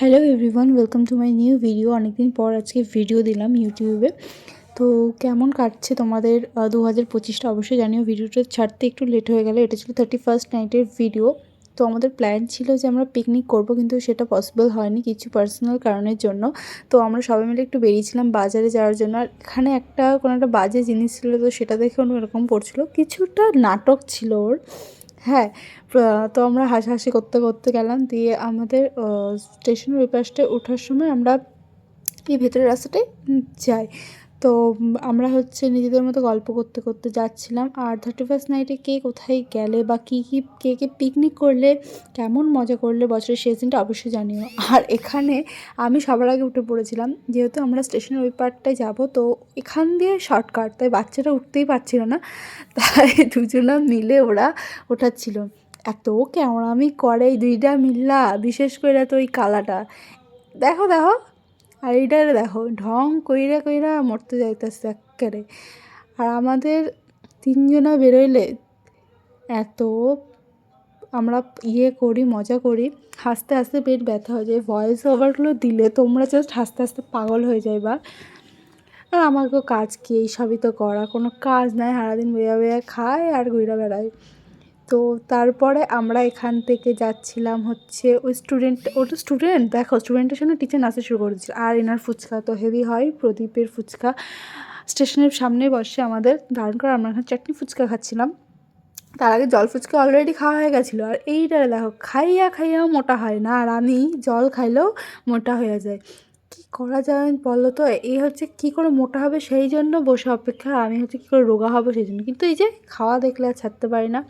Hello everyone welcome to my new video অনেকদিন পর আজকে ভিডিও দিলাম ইউটিউবে তো কেমন কাটছে তোমাদের দু হাজার পঁচিশটা? অবশ্যই জানিও ভিডিওটা ছাড়তে একটু লেট হয়ে গেল। এটা ছিল থার্টি ফার্স্ট নাইটের ভিডিও তো আমাদের প্ল্যান ছিল যে আমরা পিকনিক করব, কিন্তু সেটা পসিবল হয়নি কিছু পার্সোনাল কারণের জন্য। তো আমরা সবাই মিলে একটু বেরিয়েছিলাম বাজারে যাওয়ার জন্য। আর এখানে একটা, কোনো একটা বাজে জিনিস ছিল, তো সেটা দেখে অন্য এরকম করছিল কিছুটা নাটক ছিল ওর। হ্যাঁ তো আমরা হাসাহাসি করতে করতে গেলাম দিয়ে আমাদের স্টেশনের ওই পাশটায় ওঠার সময় আমরা এই ভেতরের রাস্তাটায় যাই। তো আমরা হচ্ছে নিজেদের মতো গল্প করতে করতে যাচ্ছিলাম। আর থার্টি ফার্স্ট নাইটে কে কোথায় গেলে বা কী কী, কে কে পিকনিক করলে কেমন মজা করলে বছরের শেষ দিনটা অবশ্যই জানিও। আর এখানে আমি সবার আগে উঠে পড়েছিলাম, যেহেতু আমরা স্টেশনের ওই পার্টটায় যাব, তো এখান দিয়ে শর্টকাট তাই বাচ্চারা উঠতেই পারছিল না। তাই দুজনা মিলে ওরা ওঠাচ্ছিল। এত কেমন আমি করে দুইটা মিল্লা, বিশেষ করে তো ওই কালাটা। দেখো দেখো। আর এইটারে দেখো, ঢং কইরা কইরা মরতে যাইতেছে এক্কেরে। আর আমাদের তিনজনা বেরোইলে এত আমরা ইয়ে করি, মজা করি, হাসতে হাসতে পেট ব্যথা হয়ে যায় ভয়েস ওভারগুলো দিলে তোমরা জাস্ট হাসতে হাসতে পাগল হয়ে যায় বা আর আমাকেও কাজ কি এই সবই তো করা কোনো কাজ নাই, সারাদিন বইয়া বইয়া খায় আর ঘুরে বেড়ায়। তো তারপরে আমরা এখান থেকে যাচ্ছিলাম হচ্ছে ওই স্টুডেন্ট ও তো স্টুডেন্ট দেখো স্টুডেন্টের সঙ্গে টিচার নাচা শুরু করেছিল আর এনার ফুচকা তো হেভি হয়, প্রদীপের ফুচকা। স্টেশনের সামনে বসে আমাদের দারুণ করে আমরা এখানে চাটনি ফুচকা খাচ্ছিলাম। তার আগে জল ফুচকা অলরেডি খাওয়া হয়ে গেছিল। আর এইটা দেখো, খাইয়া খাইয়াও মোটা হয় না, আর আমি জল খাইলেও মোটা হয়ে যায়। করা যায় বলো তো? এই হচ্ছে কি করে মোটা হবে সেই জন্য বসে অপেক্ষা আমি হচ্ছে কী করে রোগা হব সেই জন্য। কিন্তু এই যে খাওয়া দেখলে আর ছাড়তে পারি না।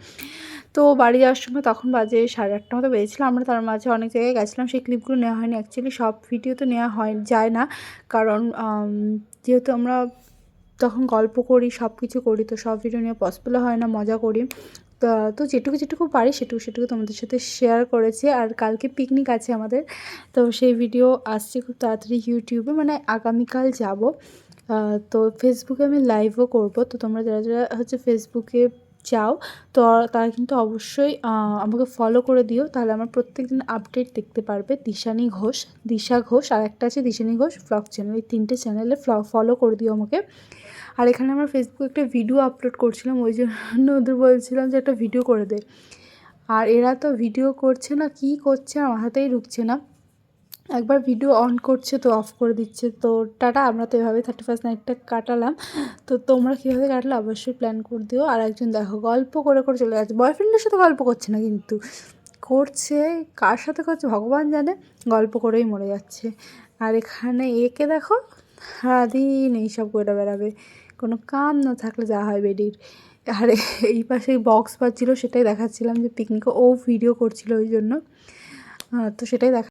তো বাড়ি যাওয়ার সময় তখন বাজে সাড়ে আটটা মতো বেজেছিলো। আমরা তার মাঝে অনেক জায়গায় গেছিলাম, সেই ক্লিপগুলো নেওয়া হয়নি অ্যাকচুয়ালি সব ভিডিও তো নেওয়া হয়, যায় না। কারণ যেহেতু আমরা তখন গল্প করি সব কিছু করি, তো সব ভিডিও নিয়ে পসিবল হয় না, মজা করি। তো তো যেটুকু যেটুকু পারি সেটুকু সেটুকু তোমাদের সাথে শেয়ার করেছি। আর কালকে পিকনিক আছে আমাদের, তো সেই ভিডিও আসছে খুব তাড়াতাড়ি ইউটিউবে মানে আগামীকাল যাব। তো ফেসবুকে আমি লাইভও করব। তো তোমরা যারা যারা হচ্ছে ফেসবুকে চাও, তো তারা কিন্তু অবশ্যই আমাকে ফলো করে দিও। তাহলে আমার প্রত্যেক দিন আপডেট দেখতে পারবে। দিশানি ঘোষ, দিশা ঘোষ, আর একটা আছে দিশানি ঘোষ ব্লগ চ্যানেল এই তিনটে চ্যানেলে ফলো করে দিও আমাকে। আর এখানে আমার ফেসবুকে একটা ভিডিও আপলোড করছিলাম, ওই জন্য ওদের বলছিলাম যে একটা ভিডিও করে দে। আর এরা তো ভিডিও করছে না, কি করছে আমার হাতেই ঢুকছে না। একবার ভিডিও অন করছে তো অফ করে দিচ্ছে। তো টাটা, আমরা তো এভাবে থার্টি ফার্স্ট নাইটটা কাটালাম। তো তোমরা কীভাবে কাটলে অবশ্যই প্ল্যান করে দিও। আর একজন দেখো, গল্প করে করে চলে যাচ্ছে। বয়ফ্রেন্ডের সাথে গল্প করছে না কিন্তু। করছে, কার সাথে করছে ভগবান জানে, গল্প করেই মরে যাচ্ছে। আর এখানে একে দেখো, সারাদিন এইসব করে বেড়াবে। কোনো কাম না থাকলে যা হয় বেডির। আর এই পাশে বক্স বাজছিল সেটাই দেখাচ্ছিলাম যে পিকনিকে ও ভিডিও করছিল ওই জন্য। তো সেটাই দেখা